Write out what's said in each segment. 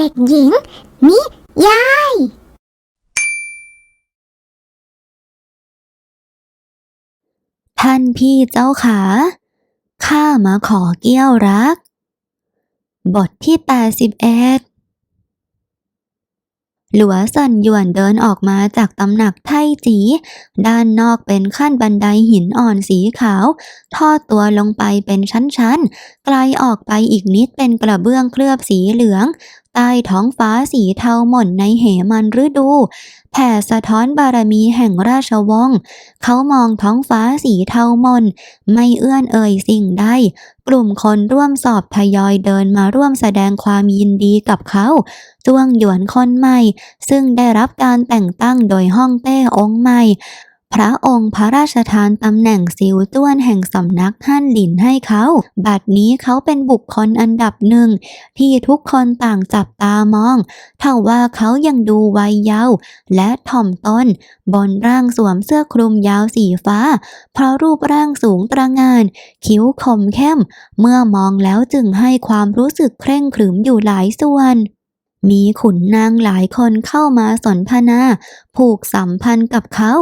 เด็กหญิง นิยาย ท่านพี่เจ้าขา ข้ามาขอเกี้ยวรัก บทที่ 81 หลัวสันหยวนเดินออกมาจากตำหนักไทจี ด้านนอกเป็นขั้นบันไดหินอ่อนสีขาว ทอดตัวลงไปเป็นชั้นๆ ไกลออกไปอีกนิดเป็นกระเบื้องเคลือบสีเหลือง ใต้ท้องฟ้าสีเทาหม่นในเหมันฤดู แผ่สะท้อนบารมีแห่งราชวงศ์เขามองท้องฟ้าสีเทาหม่นไม่เอื้อนเอ่ยสิ่งใดกลุ่มคนร่วมสอบทยอยเดินมาร่วมแสดงความยินดีกับเขาจ้วงหยวนคนใหม่ ซึ่งได้รับการแต่งตั้งโดยฮ่องเต้องค์ใหม่ พระองค์พระราชทานตำแหน่งซิวต้วนแห่งสำนักฮั่นหลินให้เขา บัดนี้เขาเป็นบุคคลอันดับหนึ่ง ที่ทุกคนต่างจับตามองเท่าว่าเขายังดูวัยเยาว์และถ่อมตนบนร่างสวมเสื้อคลุมยาวสีฟ้า เพราะรูปร่างสูงตระงาน คิ้วคมเข้ม เมื่อมองแล้วจึงให้ความรู้สึกเคร่งขรึมอยู่หลายส่วน มีขุนนางหลายคนเข้ามาสนทนา ผูกสัมพันธ์กับเขา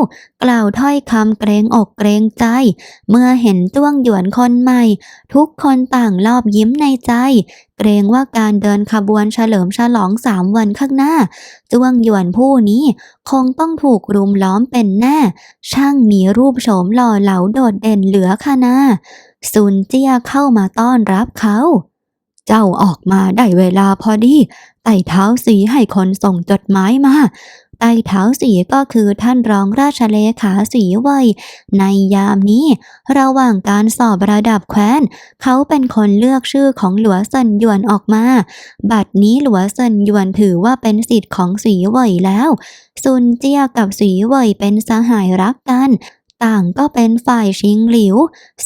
กล่าวถ้อยคำเกรงอกเกรงใจ เมื่อเห็นจ้วงหยวนคนใหม่ ทุกคนต่างรอบยิ้มในใจ เกรงว่าการเดินขบวนเฉลิมฉลองสามวันข้างหน้า จ้วงหยวนผู้นี้คงต้องถูกรุมล้อมเป็นแน่ ช่างมีรูปโฉมหล่อเหลาโดดเด่นเหลือคณาซุนเจียเข้ามาต้อนรับเขา เจ้าออกมาได้เวลาพอดี ไต่เท้าสีให้คนส่งจดหมายมา ไต่เท้าสีก็คือท่านรองราชเลขาสีเว่ยในยามนี้ ระหว่างการสอบระดับแคว้น เขาเป็นคนเลือกชื่อของหลัวเซินหยวนออกมา บัดนี้หลัวเซินหยวนถือว่าเป็นสิทธิ์ของสีเว่ยแล้วซุนเจียกับสีเว่ยเป็นสหายรักกัน ต่างก็เป็นฝ่ายชิงหลิว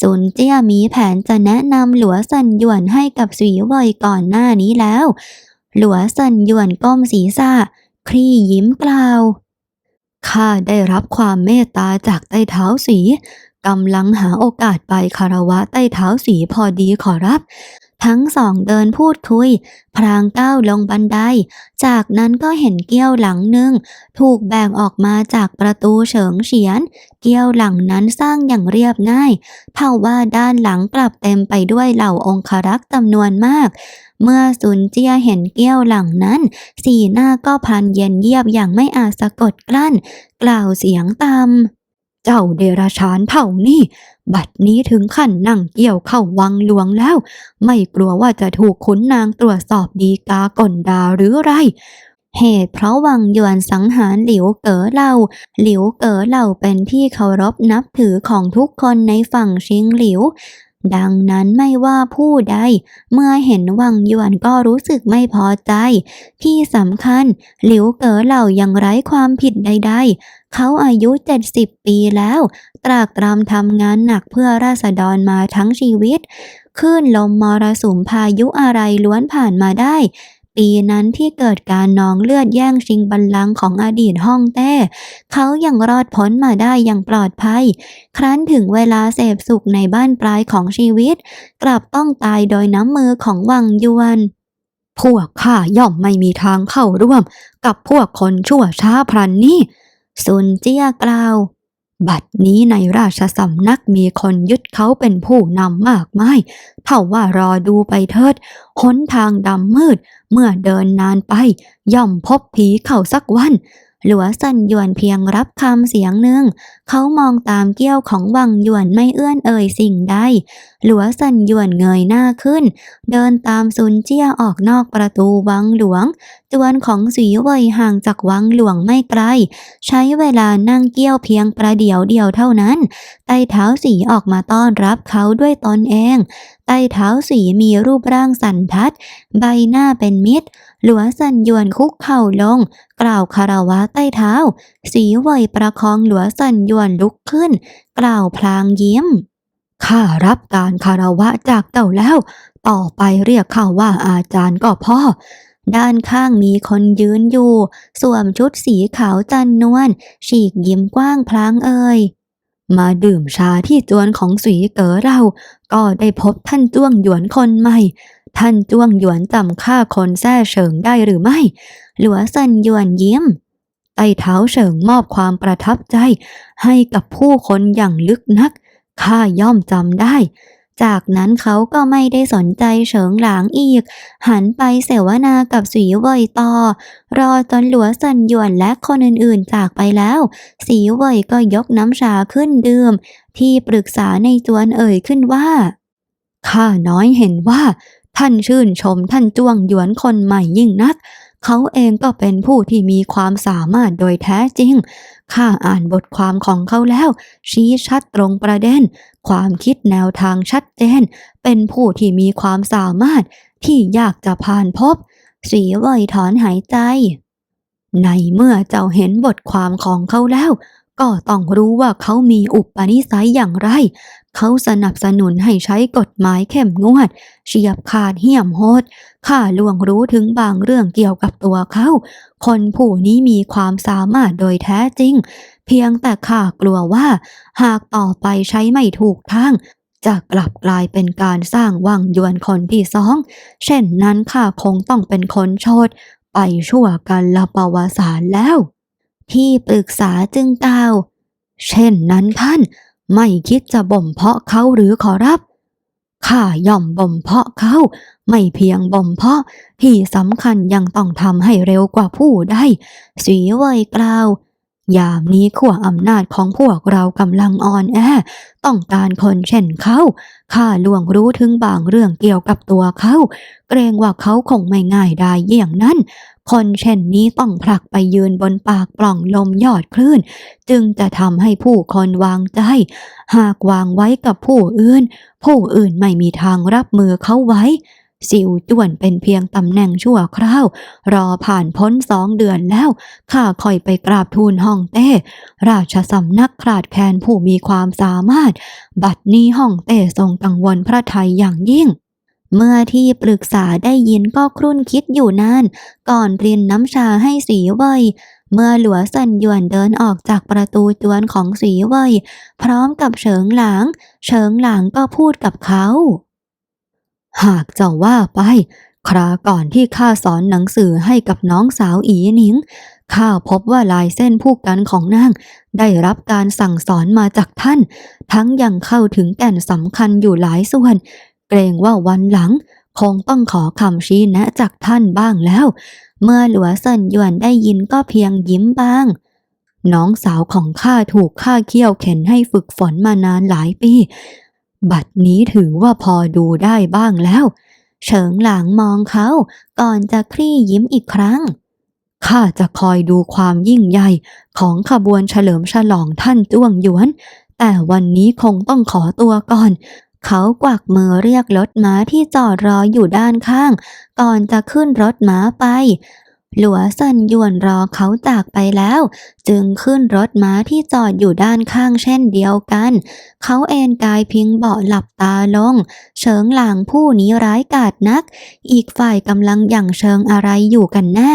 ซุนเจียมีแผนจะแนะนำหลัวเซินหยวนให้กับสีเว่ยก่อนหน้านี้แล้ว หลัวเซินหยวนก้มศีรษะคลี่ยิ้มกล่าวข้าได้รับความเมตตาจากใต้เท้าสีกำลังหาโอกาสไปคารวะใต้เท้าสีพอดีขอรับ ทั้งสองเดินพูดคุย พรางก้าวลงบันได จากนั้นก็เห็นเกี้ยวหลังหนึ่ง ถูกแบ่งออกมาจากประตูเฉิงเฉียน เกี้ยวหลังนั้นสร้างอย่างเรียบง่าย เท่าว่าด้านหลังกลับเต็มไปด้วยเหล่าองครักษ์จำนวนมาก เมื่อซุนเจียเห็นเกี้ยวหลังนั้น สีหน้าก็พันเย็นเยียบอย่างไม่อาจสะกดกลั้น กล่าวเสียงต่ำ เจ้าเดรัจฉานเท่านี้บัดนี้ถึงขั้นนั่งเกี่ยวเข้าวังหลวงแล้ว ไม่กลัวว่าจะถูกขุนนางตรวจสอบดีกากลดาหรือไร เหตุเพราะวังยวนสังหารหลิวเก๋อเหล่า หลิวเก๋อเหล่าเป็นที่เคารพนับถือของทุกคนในฝั่งชิงหลิวดังนั้นไม่ว่าผู้ใด เมื่อเห็นวังยวนก็รู้สึกไม่พอใจ ที่สำคัญ หลิวเก๋อเหล่ายังไร้ความผิดใดๆ เขาอายุ 70 ปีแล้ว ตรากตรำทำงานหนักเพื่อราษฎรมาทั้งชีวิตคลื่นลมมรสุมพายุอะไรล้วนผ่านมาได้ ปีนั้นที่เกิดการนองเลือดแย่งชิงบัลลังก์ของอดีตฮ่องเต้ เขายังรอดพ้นมาได้อย่างปลอดภัย ครั้นถึงเวลาเสพสุขในบ้านปลายของชีวิต กลับต้องตายโดยน้ำมือของวังยวนพวกข้าย่อมไม่มีทางเข้าร่วม กับพวกคนชั่วช้าพลันนี่ ซุนเจียกล่าว บัดนี้ในราชสำนักมีคนยึดเขาเป็นผู้นำมากมาย เท่าว่ารอดูไปเถิดหนทางดำมืด เมื่อเดินนานไป ย่อมพบผีเข้าสักวัน หลัวสันหยวนเพียงรับคำเสียงหนึ่ง เขามองตามเกี้ยวของวังหยวนไม่เอื้อนเอ่ยสิ่งใด หลัวสันหยวนเงยหน้าขึ้น เดินตามซุนเจียออกนอกประตูวังหลวง จวนของสีเวยห่างจากวังหลวงไม่ไกล ใช้เวลานั่งเกี้ยวเพียงประเดี๋ยวเดียวเท่านั้น ไต้เท้าสีออกมาต้อนรับเขาด้วยตนเอง ไต้เท้าสีมีรูปร่างสันทัด ใบหน้าเป็นมิตร หลัวสันยวนคุกเข่าลง กล่าวคารวะใต้เท้า สีเวยประคองหลัวสันยวนลุกขึ้น กล่าวพลางยิ้มข้ารับการคารวะจากเจ้าแล้ว ต่อไปเรียกข้าว่าอาจารย์ก็พ่อด้านข้างมีคนยืนอยู่ สวมชุดสีขาวจันนวลฉีกยิ้มกว้างพลางเอ่ยมาดื่มชาที่จวนของสีเก๋อเรา ก็ได้พบท่านจ้วงหยวนคนใหม่ ท่านจ้วงหยวนจำฆ่าคนแท้เฉิงได้หรือไม่ หลัวเซินหยวนยิ้มไต้เท้าเฉิงมอบความประทับใจ ให้กับผู้คนอย่างลึกนัก ข้าย่อมจำได้ จากนั้นเขาก็ไม่ได้สนใจเฉิงหลางอีก หันไปเสวนากับสีเวยต่อ รอจนหลัวเซินหยวนและคนอื่นๆจากไปแล้ว สีเวยก็ยกน้ำชาขึ้นดื่ม ที่ปรึกษาในจวนเอ่ยขึ้นว่า ข้าน้อยเห็นว่า ท่านชื่นชมท่านจ้วงหยวนคนใหม่ยิ่งนัก เขาเองก็เป็นผู้ที่มีความสามารถโดยแท้จริง ข้าอ่านบทความของเขาแล้ว ชี้ชัดตรงประเด็น ความคิดแนวทางชัดเจน เป็นผู้ที่มีความสามารถที่อยากจะผ่านพบ สีเว่ยถอนหายใจ ในเมื่อเจ้าเห็นบทความของเขาแล้ว ก็ต้องรู้ว่าเขามีอุปนิสัยอย่างไร เขาสนับสนุนให้ใช้กฎหมายเข้มงวดเฉียบขาดเหี้ยมโหดข้าล่วงรู้ถึงบางเรื่องเกี่ยวกับตัวเขา คนผู้นี้มีความสามารถโดยแท้จริง เพียงแต่ข้ากลัวว่า หากต่อไปใช้ไม่ถูกทางจะกลับกลายเป็นการสร้างวังยวนคนที่สอง เช่นนั้นข้าคงต้องเป็นคนโชดไปชั่วกันละประวัติศาสตร์แล้ว ที่ปรึกษาจึงกล่าว เช่นนั้นท่านไม่คิดจะบ่มเพาะเขาหรือขอรับ ข้าย่อมบ่มเพาะเขา ไม่เพียงบ่มเพาะที่สำคัญยังต้องทำให้เร็วกว่าผู้ได้สีเว่ยกล่าวยามนี้ขั้วอำนาจของพวกเรากำลังอ่อนแอ ต้องการคนเช่นเขา ข้าล่วงรู้ถึงบางเรื่องเกี่ยวกับตัวเขา เกรงว่าเขาคงไม่ง่ายได้เยี่ยงนั้น คนเช่นนี้ต้องผลักไปยืนบนปากปล่องลมยอดคลื่น จึงจะทำให้ผู้คนวางใจ หากวางไว้กับผู้อื่น ผู้อื่นไม่มีทางรับมือเขาไว้สิวจ้วนเป็นเพียงตำแหน่งชั่วคราว รอผ่านพ้นสองเดือนแล้ว ข้าคอยไปกราบทูลฮ่องเต้ ราชสำนักขาดแคลนผู้มีความสามารถ บัดนี้ฮ่องเต้ทรงกังวลพระไทยอย่างยิ่ง เมื่อที่ปรึกษาได้ยินก็ครุ่นคิดอยู่นานก่อนเรียนน้ำชาให้สีเว่ยเมื่อหลัวสันหยวนเดินออกจากประตูจวนของสีเว่ยพร้อมกับเฉิงหลาง เฉิงหลางก็พูดกับเขา หากจะว่าไป คราก่อนที่ข้าสอนหนังสือให้กับน้องสาวอีหนิงข้าพบว่าลายเส้นผู้กันของนาง ได้รับการสั่งสอนมาจากท่าน ทั้งยังเข้าถึงแก่นสำคัญอยู่หลายส่วน เกรงว่าวันหลัง คงต้องขอคำชี้แนะจากท่านบ้างแล้ว เมื่อหลัวเซินหยวนได้ยินก็เพียงยิ้มบ้าง น้องสาวของข้าถูกข้าเคี่ยวเข็นให้ฝึกฝนมานานหลายปี บัดนี้ถือว่าพอดูได้บ้างแล้ว เฉิงหลางมองเขาก่อนจะคลี่ยิ้มอีกครั้งข้าจะคอยดูความยิ่งใหญ่ของขบวนเฉลิมฉลองท่านจ้วงหยวน แต่วันนี้คงต้องขอตัวก่อน เขากวักมือเรียกรถม้าที่จอดรออยู่ด้านข้าง ก่อนจะขึ้นรถม้าไป หลัวเซินยวนรอเขาจากไปแล้ว จึงขึ้นรถม้าที่จอดอยู่ด้านข้างเช่นเดียวกัน เขาเอนกายพิงเบาะหลับตาลง เฉิงหลางผู้นี้ร้ายกาจนัก อีกฝ่ายกำลังหยั่งเชิงอะไรอยู่กันแน่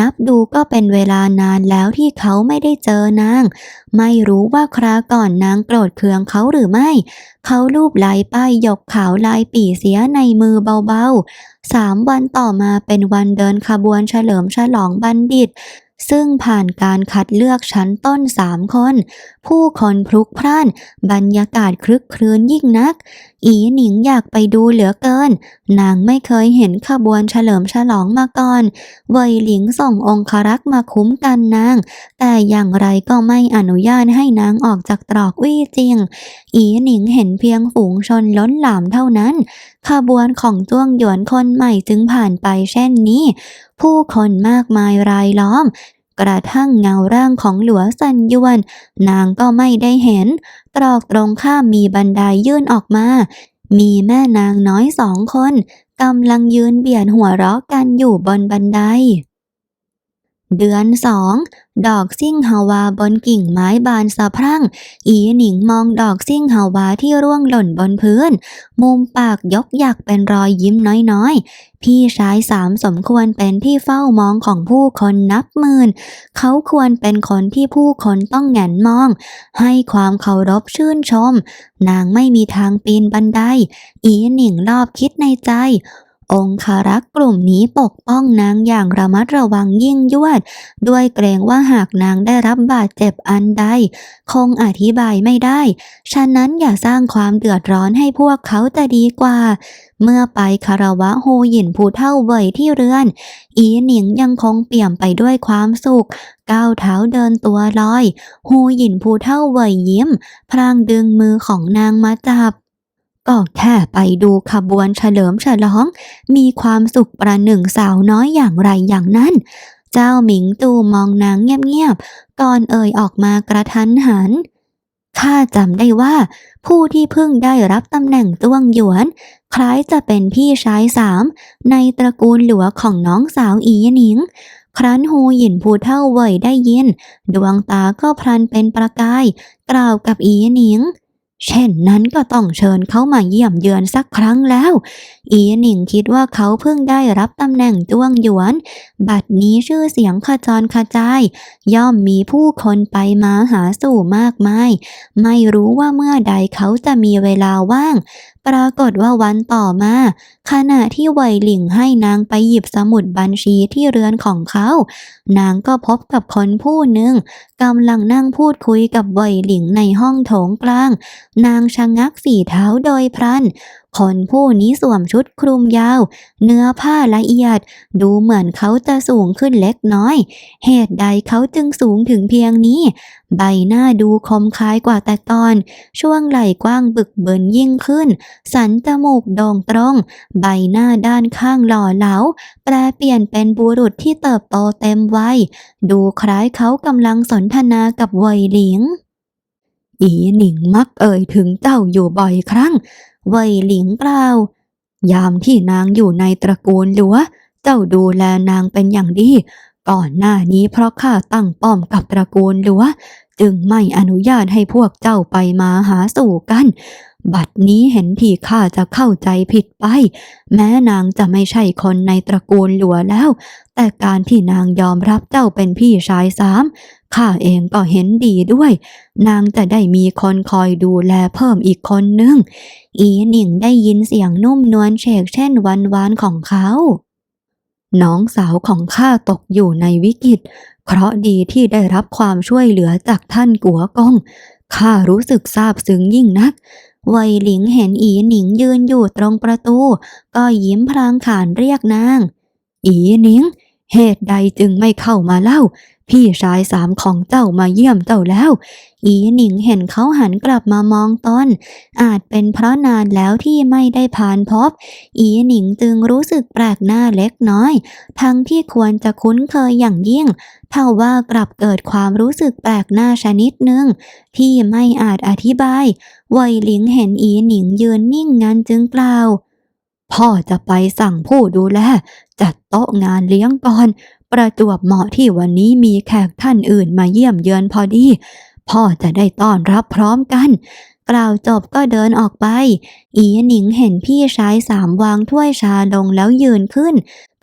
นับดูก็เป็นเวลานานแล้วที่เขาไม่ได้เจอนาง ไม่รู้ว่าคราก่อนนางโกรธเคืองเขาหรือไม่ เขาลูบไหลป้ายหยกขาวลายปีเสียในมือเบาๆสามวันต่อมาเป็นวันเดินขบวนเฉลิมฉลองบัณฑิต ซึ่งผ่านการคัดเลือกชั้นต้นสามคน ผู้คนพลุกพล่าน บรรยากาศคลึกครื้นยิ่งนัก อีหนิงอยากไปดูเหลือเกิน นางไม่เคยเห็นขบวนเฉลิมฉลองมาก่อน เวยหลิงส่งองครักษ์มาคุ้มกันนาง แต่อย่างไรก็ไม่อนุญาตให้นางออกจากตรอกวี่จริง อีหนิงเห็นเพียงฝูงชนล้นหลามเท่านั้น ขบวนของจ้วงหยวนคนใหม่จึงผ่านไปเช่นนี้ ผู้คนมากมายรายล้อม กระทั่งเงาร่างของหลัวซันยวน นางก็ไม่ได้เห็น ตรอกตรงข้ามมีบันไดยื่นออกมา มีแม่นางน้อยสองคนกำลังยืนเบียดหัวเราะกันอยู่บนบันได เดือนสองดอกซิ่งฮาวาบนกิ่งไม้บานสะพรั่ง อีหนิงมองดอกซิ่งฮาวาที่ร่วงหล่นบนพื้น มุมปากยกหยักเป็นรอยยิ้มน้อยๆ พี่ชายสามสมควรเป็นที่เฝ้ามองของผู้คนนับหมื่น เขาควรเป็นคนที่ผู้คนต้องแหงนมอง ให้ความเคารพชื่นชม นางไม่มีทางปีนบันได อีหนิงรอบคิดในใจ องคารักษ์กลุ่มนี้ปกป้องนางอย่างระมัดระวังยิ่งยวด ด้วยเกรงว่าหากนางได้รับบาดเจ็บอันใด คงอธิบายไม่ได้ ฉะนั้นอย่าสร้างความเดือดร้อนให้พวกเขาจะดีกว่า เมื่อไปคารวะโฮหยินผู้เท่าเว่ยที่เรือน อีหนิงยังคงเปี่ยมไปด้วยความสุข ก้าวเท้าเดินตัวลอยโฮหยินผู้เท่าเว่ยยิ้ม พลางดึงมือของนางมาจับ ก็แค่ไปดูขบวนเฉลิมฉลอง มีความสุขประหนึ่งสาวน้อยอย่างไรอย่างนั้น เจ้าหมิงตูมองนางเงียบๆ ก่อนเอ่ยออกมากระทันหัน ข้าจำได้ว่า ผู้ที่เพิ่งได้รับตำแหน่งต้วงหยวน คล้ายจะเป็นพี่ชายสาม ในตระกูลหลัวของน้องสาวอีหนิงครั้นฮูหยินผู้เท่าเว่ยได้ยิน ดวงตาก็พลันเป็นประกาย กล่าวกับอีหนิง เช่นนั้นก็ต้องเชิญเขามาเยี่ยมเยือนสักครั้งแล้ว อีหนิงคิดว่าเขาเพิ่งได้รับตำแหน่งต้วงหยวน บัดนี้ชื่อเสียงขจรขจาย ย่อมมีผู้คนไปมาหาสู่มากมาย ไม่รู้ว่าเมื่อใดเขาจะมีเวลาว่าง ปรากฏว่าวันต่อมา ขณะที่ไวหลิงให้นางไปหยิบสมุดบัญชีที่เรือนของเขา นางก็พบกับคนผู้หนึ่งกำลังนั่งพูดคุยกับไวหลิงในห้องโถงกลาง นางชะงักฝีเท้าโดยพลัน คนผู้นี้สวมชุดคลุมยาว เนื้อผ้าละเอียด ดูเหมือนเขาจะสูงขึ้นเล็กน้อย เหตุใดเขาจึงสูงถึงเพียงนี้ ใบหน้าดูคมคายกว่าแต่ก่อน ช่วงไหล่กว้างบึกเบินยิ่งขึ้น สันจมูกโด่งตรง ใบหน้าด้านข้างหล่อเหลา แปลเปลี่ยนเป็นบุรุษที่เติบโตเต็มวัย ดูคล้ายเขากำลังสนทนากับเวยหลิงอีหนิงมักเอ่ยถึงเจ้าอยู่บ่อยครั้ง เว่ยหลิงกล่าว ยามที่นางอยู่ในตระกูลหลัว เจ้าดูแลนางเป็นอย่างดี ก่อนหน้านี้เพราะข้าตั้งป้อมกับตระกูลหลัว จึงไม่อนุญาตให้พวกเจ้าไปมาหาสู่กัน บัดนี้เห็นที่ข้าจะเข้าใจผิดไป แม้นางจะไม่ใช่คนในตระกูลหลัวแล้ว แต่การที่นางยอมรับเจ้าเป็นพี่ชายสามข้าเองก็เห็นดีด้วย นางจะได้มีคนคอยดูแลเพิ่มอีกคนนึง อีหนิงได้ยินเสียงนุ่มนวลเฉกเช่นวันวานของเขาน้องสาวของข้าตกอยู่ในวิกฤต เพราะดีที่ได้รับความช่วยเหลือจากท่านกัวกงข้ารู้สึกซาบซึ้งยิ่งนักไวหลิงเห็นอีหนิงยืนอยู่ตรงประตู ก็ยิ้มพลางขานเรียกนาง อีหนิง เหตุใดจึงไม่เข้ามาเล่า พี่ชายสามของเจ้ามาเยี่ยมเจ้าแล้ว อีหนิงเห็นเขาหันกลับมามองตนอาจเป็นเพราะนานแล้วที่ไม่ได้ผ่านพบ อีหนิงจึงรู้สึกแปลกหน้าเล็กน้อย ทั้งที่ควรจะคุ้นเคยอย่างยิ่งเท่าว่ากลับเกิดความรู้สึกแปลกหน้าชนิดหนึ่งที่ไม่อาจอธิบาย ไวหลิงเห็นอีหนิงยืนนิ่งงันจึงกล่าว พ่อจะไปสั่งผู้ดูแล จัดโต๊ะงานเลี้ยงก่อน ประจวบเหมาะที่วันนี้มีแขกท่านอื่นมาเยี่ยมเยือนพอดี พ่อจะได้ต้อนรับพร้อมกัน กล่าวจบก็เดินออกไป อีหนิงเห็นพี่ชายสามวางถ้วยชาลงแล้วยืนขึ้น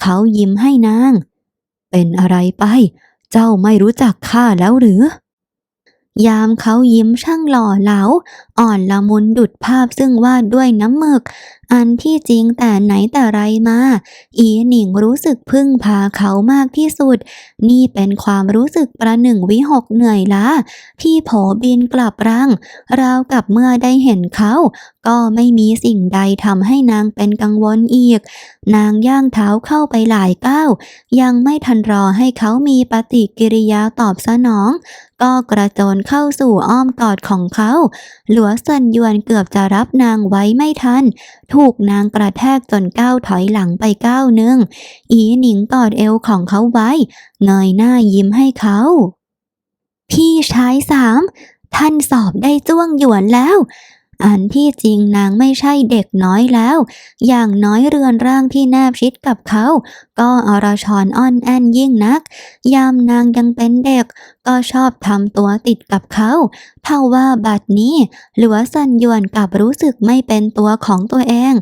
เขายิ้มให้นาง เป็นอะไรไป เจ้าไม่รู้จักข้าแล้วหรือยามเขายิ้มช่างหล่อเหลา อ่อนละมุนดุดภาพซึ่งวาดด้วยน้ำหมึกอันที่จริงแต่ไหนแต่ไรมา อีหนิงรู้สึกพึ่งพาเขามากที่สุด นี่เป็นความรู้สึกประหนึ่งวิหกเหนื่อยล้าที่โผบินกลับรังราวกับเมื่อได้เห็นเขา ก็ไม่มีสิ่งใดทำให้นางเป็นกังวลอีก นางย่างเท้าเข้าไปหลายก้าว ยังไม่ทันรอให้เขามีปฏิกิริยาตอบสนอง ก็กระโจนเข้าสู่อ้อมกอดของเขา หลัวซันยวนเกือบจะรับนางไว้ไม่ทันถูกนางกระแทกจนก้าวถอยหลังไปก้าวหนึ่ง อีหนิงกอดเอวของเขาไว้ เงยหน้ายิ้มให้เขา พี่ชายสาม ท่านสอบได้จ้วงหยวนแล้ว อันที่จริงนางไม่ใช่เด็กน้อยแล้ว อย่างน้อยเรือนร่างที่แนบชิดกับเขา ก็อรชรอ้อนแอนยิ่งนัก ยามนางยังเป็นเด็ก ก็ชอบทำตัวติดกับเขาเท่าว่าบัดนี้หลัวซันยวนกับรู้สึกไม่เป็นตัวของตัวเอง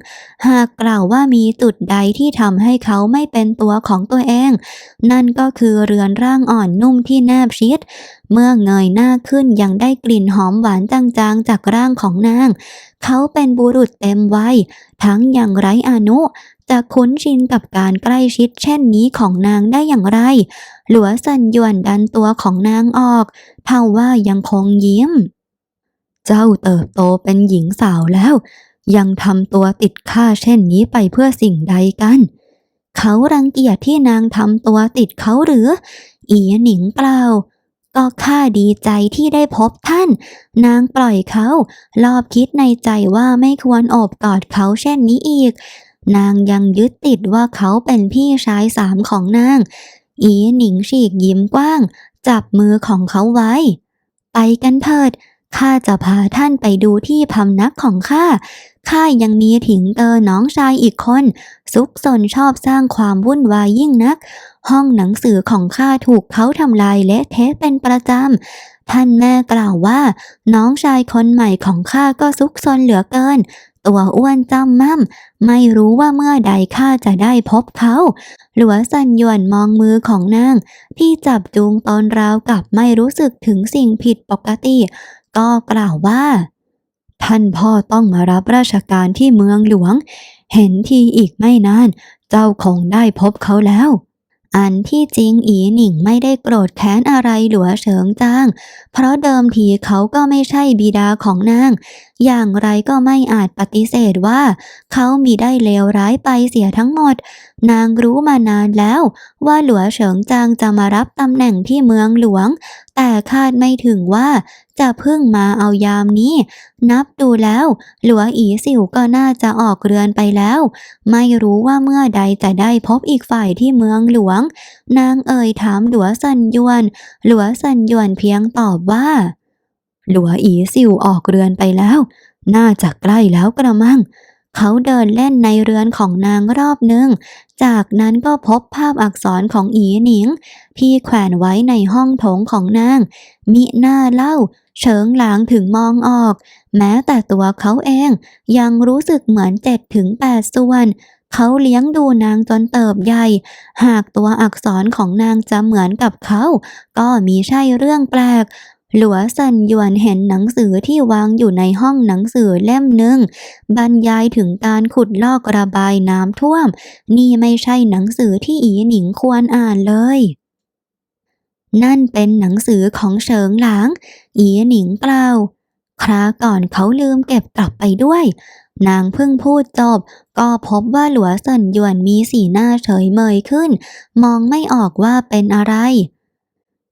หากกล่าวว่ามีจุดใดที่ทำให้เขาไม่เป็นตัวของตัวเอง นั่นก็คือเรือนร่างอ่อนนุ่มที่แนบชิด เมื่อเงยหน้าขึ้นยังได้กลิ่นหอมหวานจางๆ จากร่างของนาง เขาเป็นบุรุษเต็มวัยทั้งยังไร้อานุ จะคุ้นชินกับการใกล้ชิดเช่นนี้ของนางได้อย่างไร หลัวซันยวนดันตัวของนางออกเท่าว่ายังคงยิ้ม เจ้าเติบโตเป็นหญิงสาวแล้ว ยังทำตัวติดข้าเช่นนี้ไปเพื่อสิ่งใดกัน เขารังเกียจที่นางทำตัวติดเขาหรือ อีหนิงเปล่า ก็ข้าดีใจที่ได้พบท่าน นางปล่อยเขา รอบคิดในใจว่าไม่ควรโอบกอดเขาเช่นนี้อีก นางยังยึดติดว่าเขาเป็นพี่ชายสามของนาง อีหนิงฉีกยิ้มกว้าง จับมือของเขาไว้ ไปกันเถิดข้าจะพาท่านไปดูที่พำนักของข้า ข้ายังมีถิงเตอน้องชายอีกคน ซุกซนชอบสร้างความวุ่นวายยิ่งนัก ห้องหนังสือของข้าถูกเขาทำลายเละเทะเป็นประจำ ท่านแม่กล่าวว่า น้องชายคนใหม่ของข้าก็ซุกซนเหลือเกิน ตัวอ้วนจำม่ำไม่รู้ว่าเมื่อใดข้าจะได้พบเขา หลัวสันยวนมองมือของนาง ที่จับจูงตอนราวกับไม่รู้สึกถึงสิ่งผิดปกติ ก็กล่าวว่า ท่านพ่อต้องมารับราชการที่เมืองหลวง เห็นทีอีกไม่นาน เจ้าคงได้พบเขาแล้ว อันที่จริงอีหนิงไม่ได้โกรธแค้นอะไรหลัวเฉิงจาง เพราะเดิมทีเขาก็ไม่ใช่บิดาของนาง อย่างไรก็ไม่อาจปฏิเสธว่า เขามีได้เลวร้ายไปเสียทั้งหมด นางรู้มานานแล้ว ว่าหลัวเฉิงจางจะมารับตำแหน่งที่เมืองหลวงแต่คาดไม่ถึงว่าจะเพิ่งมาเอายามนี้ นับดูแล้ว หลัวอีสิวก็น่าจะออกเรือนไปแล้ว ไม่รู้ว่าเมื่อใดจะได้พบอีกฝ่ายที่เมืองหลวง นางเอ่ยถามหลัวซันยวน หลัวซันยวนเพียงตอบว่า หลัวอีสิวออกเรือนไปแล้ว น่าจะใกล้แล้วกระมัง เขาเดินเล่นในเรือนของนางรอบหนึ่ง จากนั้นก็พบภาพอักษรของอีหนิง ที่แขวนไว้ในห้องโถงของนาง มิหน้าเล่า เฉิงหลางถึงมองออก แม้แต่ตัวเขาเองยังรู้สึกเหมือนเจ็ดถึงแปดส่วน เขาเลี้ยงดูนางจนเติบใหญ่ หากตัวอักษรของนางจะเหมือนกับเขา ก็มีใช่เรื่องแปลก หลัวสันหยวนเห็นหนังสือที่วางอยู่ในห้องหนังสือเล่มหนึ่งบรรยายถึงการขุดลอกระบายน้ำท่วม นี่ไม่ใช่หนังสือที่อีหนิงควรอ่านเลย นั่นเป็นหนังสือของเฉิงหลาง อีหนิงกล่าว คราก่อนเขาลืมเก็บกลับไปด้วย นางเพิ่งพูดจบ ก็พบว่าหลัวเซินหยวนมีสีหน้าเฉยเมยขึ้น มองไม่ออกว่าเป็นอะไร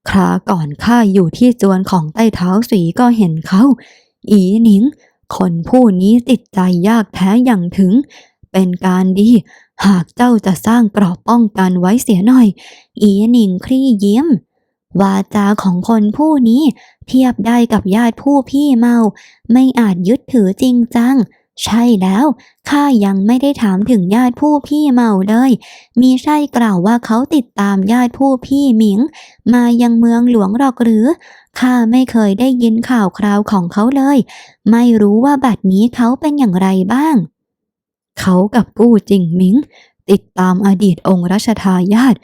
คราก่อนข้าอยู่ที่จวนของใต้เท้าสีก็เห็นเขา อีหนิง คนผู้นี้ติดใจยากแท้อย่างถึง เป็นการดี หากเจ้าจะสร้างกรอบป้องกันไว้เสียหน่อย อีหนิงคลี่ยิ้มวาจาของคนผู้นี้ เทียบได้กับญาติผู้พี่เมา ไม่อาจยึดถือจริงจัง ใช่แล้วข้ายังไม่ได้ถามถึงญาติผู้พี่เมาเลย มีใช่กล่าวว่าเขาติดตามญาติผู้พี่หมิง มายังเมืองหลวงหรอกหรือข้าไม่เคยได้ยินข่าวคราวของเขาเลย ไม่รู้ว่าบัดนี้เขาเป็นอย่างไรบ้าง เขากับกู้จิงหมิง ติดตามอดีตองค์รัชทายาท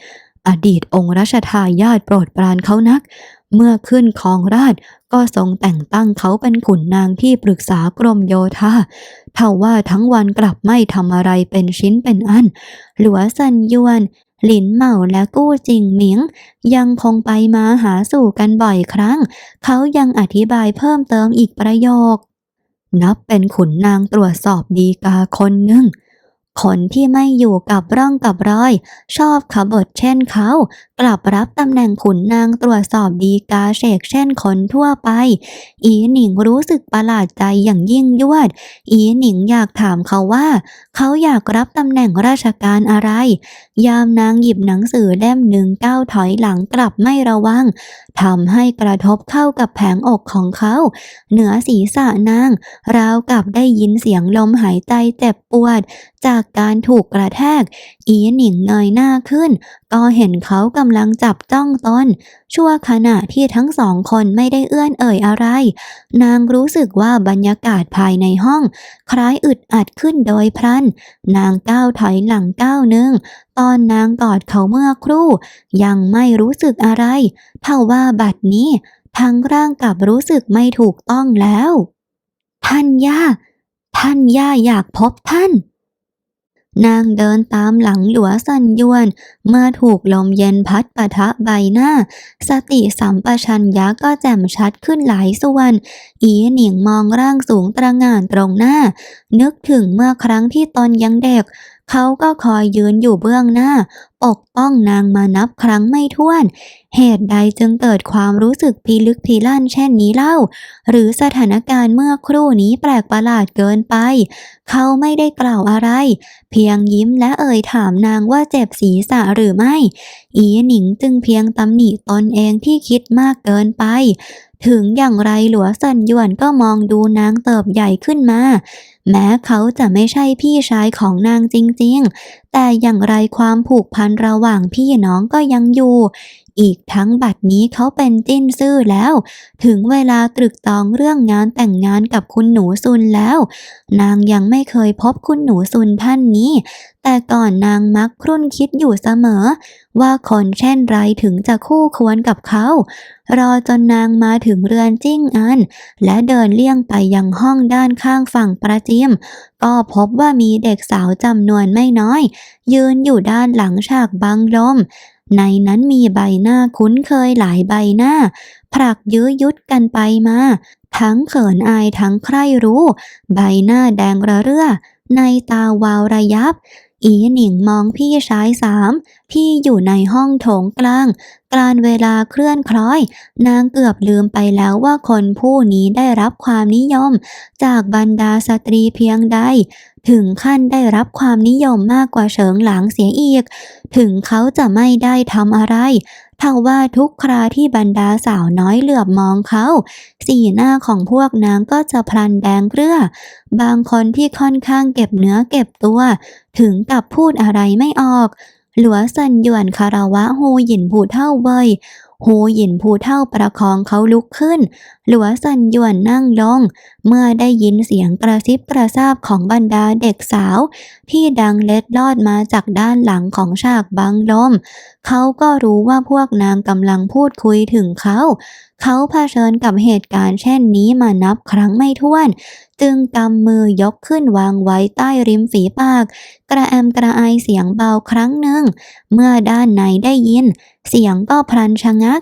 อดีตองค์รัชทายาทโปรดปรานเขานัก เมื่อขึ้นครองราช ก็ทรงแต่งตั้งเขาเป็นขุนนางที่ปรึกษากรมโยธาเท่าว่าทั้งวันกลับไม่ทำอะไรเป็นชิ้นเป็นอัน หลัวซันยวน หลินเหมาและกู้จิงหมิงยังคงไปมาหาสู่กันบ่อยครั้ง เขายังอธิบายเพิ่มเติมอีกประโยค นับเป็นขุนนางตรวจสอบดีกาคนหนึ่ง คนที่ไม่อยู่กับร่องกับรอย ชอบขบฏเช่นเขา กลับรับตำแหน่งขุนนางตรวจสอบดีกาเสกเช่นคนทั่วไป อีหนิงรู้สึกประหลาดใจอย่างยิ่งยวด อีหนิงอยากถามเขาว่า เขาอยากรับตำแหน่งราชการอะไร ยามนางหยิบหนังสือเล่มหนึ่งก้าวถอยหลังกลับไม่ระวังทำให้กระทบเข้ากับแผงอกของเขา เหนือศีรษะนาง ราวกับได้ยินเสียงลมหายใจเจ็บปวด จากการถูกกระแทก อีหนิงเงยหน้าขึ้นก็เห็นเขากำลังจับจ้องตนชั่วขณะที่ทั้งสองคนไม่ได้เอื้อนเอ่ยอะไร นางรู้สึกว่าบรรยากาศภายในห้อง คล้ายอึดอัดขึ้นโดยพลัน นางก้าวถอยหลังก้าวหนึ่ง ตอนนางกอดเขาเมื่อครู่ ยังไม่รู้สึกอะไร เท่าว่าบัดนี้ ทั้งร่างกับรู้สึกไม่ถูกต้องแล้ว ท่านย่า ท่านย่าอยากพบท่าน นางเดินตามหลังหลัวสันยวน เมื่อถูกลมเย็นพัดปะทะใบหน้า สติสัมปชัญญะก็แจ่มชัดขึ้นหลายส่วน อีเหนียงมองร่างสูงตระง่านตรงหน้า นึกถึงเมื่อครั้งที่ตอนยังเด็ก เขาก็คอยยืนอยู่เบื้องหน้า ปกป้องนางมานับครั้งไม่ถ้วน เหตุใดจึงเกิดความรู้สึกพิลึกพิลั่นเช่นนี้เล่า หรือสถานการณ์เมื่อครู่นี้แปลกประหลาดเกินไป เขาไม่ได้กล่าวอะไร เพียงยิ้มและเอ่ยถามนางว่าเจ็บศีรษะหรือไม่ อีหนิงจึงเพียงตำหนิตนเองที่คิดมากเกินไป ถึงอย่างไรหลัวสันหยวนก็มองดูนางเติบใหญ่ขึ้นมา แม้เขาจะไม่ใช่พี่ชายของนางจริงๆ แต่อย่างไรความผูกพันระหว่างพี่น้องก็ยังอยู่ อีกทั้งบัดนี้เขาเป็นจิ้นซื่อแล้ว ถึงเวลาตรึกตองเรื่องงานแต่งงานกับคุณหนูซุนแล้ว นางยังไม่เคยพบคุณหนูซุนท่านนี้ แต่ก่อนนางมักครุ่นคิดอยู่เสมอ ว่าคนเช่นไรถึงจะคู่ควรกับเขา รอจนนางมาถึงเรือนจิ้งอัน และเดินเลี่ยงไปยังห้องด้านข้างฝั่งประจิม ก็พบว่ามีเด็กสาวจำนวนไม่น้อย ยืนอยู่ด้านหลังฉากบังลม ในนั้นมีใบหน้าคุ้นเคยหลายใบหน้า ผลักยื้อยุดกันไปมา ทั้งเขินอายทั้งใคร่รู้ ใบหน้าแดงระเรื่อ ในตาวาวระยับ อีหนิงมองพี่ชายสามที่อยู่ในห้องโถงกลางการเวลาเคลื่อนคล้อย นางเกือบลืมไปแล้วว่าคนผู้นี้ได้รับความนิยม จากบรรดาสตรีเพียงใด ถึงขั้นได้รับความนิยมมากกว่าเฉิงหลางเสียอีก ถึงเขาจะไม่ได้ทำอะไรทว่าทุกคราที่บรรดาสาวน้อยเหลือบมองเขา สีหน้าของพวกนางก็จะพลันแดงเรือ บางคนที่ค่อนข้างเก็บเนื้อเก็บตัว ถึงกับพูดอะไรไม่ออก หลัวสันหยวนคารวะฮูหยินผู้เท่าเบยฮูหยินผู้เท่าประคองเขาลุกขึ้น หลัวสันหยวนนั่งลง เมื่อได้ยินเสียงกระซิบกระซาบของบรรดาเด็กสาว ที่ดังเล็ดลอดมาจากด้านหลังของฉากบังลม เขาก็รู้ว่าพวกนางกำลังพูดคุยถึงเขา เขาเผชิญกับเหตุการณ์เช่นนี้มานับครั้งไม่ถ้วน จึงกำมือยกขึ้นวางไว้ใต้ริมฝีปาก กระแอมกระไอเสียงเบาครั้งหนึ่ง เมื่อด้านในได้ยิน เสียงก็พลันชะงัก